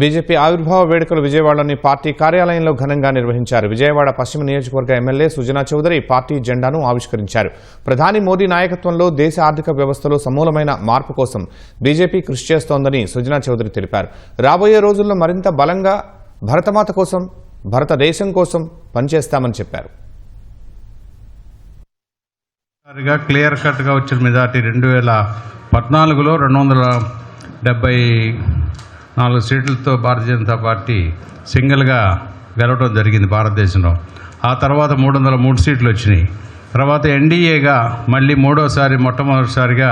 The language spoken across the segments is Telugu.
బీజేపీ ఆవిర్భావ వేడుకలు విజయవాడలోని పార్టీ కార్యాలయంలో ఘనంగా నిర్వహించారు. విజయవాడ పశ్చిమ నియోజకవర్గ ఎమ్మెల్యే సుజనా చౌదరి పార్టీ జెండాను ఆవిష్కరించారు. ప్రధాని మోదీ నాయకత్వంలో దేశ ఆర్థిక వ్యవస్థలో సమూలమైన మార్పు కోసం బీజేపీ కృషి చేస్తోందని సుజనా చౌదరి తెలిపారు. రాబోయే రోజుల్లో మరింత బలంగా భరతమాత కోసం భారతదేశం కోసం పనిచేస్తామని చెప్పారు. క్లియర్ కట్గా వచ్చిన మెజార్టీ రెండు వేల పద్నాలుగులో రెండు వందల డెబ్బై నాలుగు సీట్లతో భారతీయ జనతా పార్టీ సింగిల్గా గెలవడం జరిగింది భారతదేశంలో. ఆ తర్వాత మూడు వందల మూడు సీట్లు వచ్చినాయి. తర్వాత ఎన్డీఏగా మళ్ళీ మూడోసారి మొట్టమొదటిసారిగా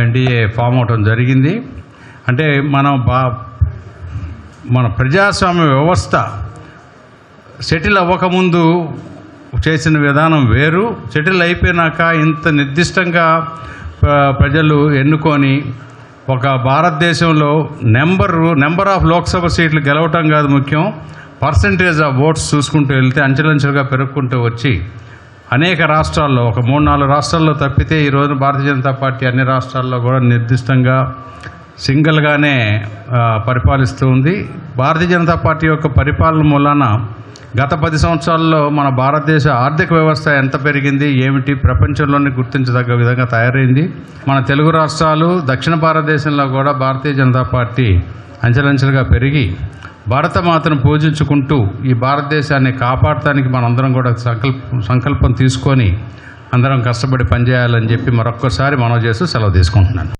ఎన్డీఏ ఫామ్ అవటం జరిగింది. అంటే మనం బా మన ప్రజాస్వామ్య వ్యవస్థ సెటిల్ అవ్వకముందు చేసిన విధానం వేరు. సెటిల్ అయిపోయినాక ఇంత నిర్దిష్టంగా ప్రజలు ఎన్నుకొని ఒక భారతదేశంలో నెంబరు నెంబర్ ఆఫ్ లోక్సభ సీట్లు గెలవటం కాదు ముఖ్యం. పర్సంటేజ్ ఆఫ్ ఓట్స్ చూసుకుంటూ వెళ్తే అంచెలంచెలుగా పెరుగుకుంటూ వచ్చి అనేక రాష్ట్రాల్లో ఒక మూడు నాలుగు రాష్ట్రాల్లో తప్పితే ఈ భారతీయ జనతా పార్టీ అన్ని రాష్ట్రాల్లో కూడా నిర్దిష్టంగా సింగిల్గానే పరిపాలిస్తూ ఉంది. భారతీయ జనతా పార్టీ యొక్క పరిపాలన మూలాన గత పది సంవత్సరాల్లో మన భారతదేశ ఆర్థిక వ్యవస్థ ఎంత పెరిగింది ఏమిటి ప్రపంచంలోనే గుర్తించదగ్గ విధంగా తయారైంది. మన తెలుగు రాష్ట్రాలు దక్షిణ భారతదేశంలో కూడా భారతీయ జనతా పార్టీ అంచెలంచెలుగా పెరిగి భారతమాతను పూజించుకుంటూ ఈ భారతదేశాన్ని కాపాడటానికి మనందరం కూడా సంకల్ప సంకల్పం తీసుకొని అందరం కష్టపడి పనిచేయాలని చెప్పి మరొక్కసారి మనవి చేస్తూ సెలవు తీసుకుంటున్నాను.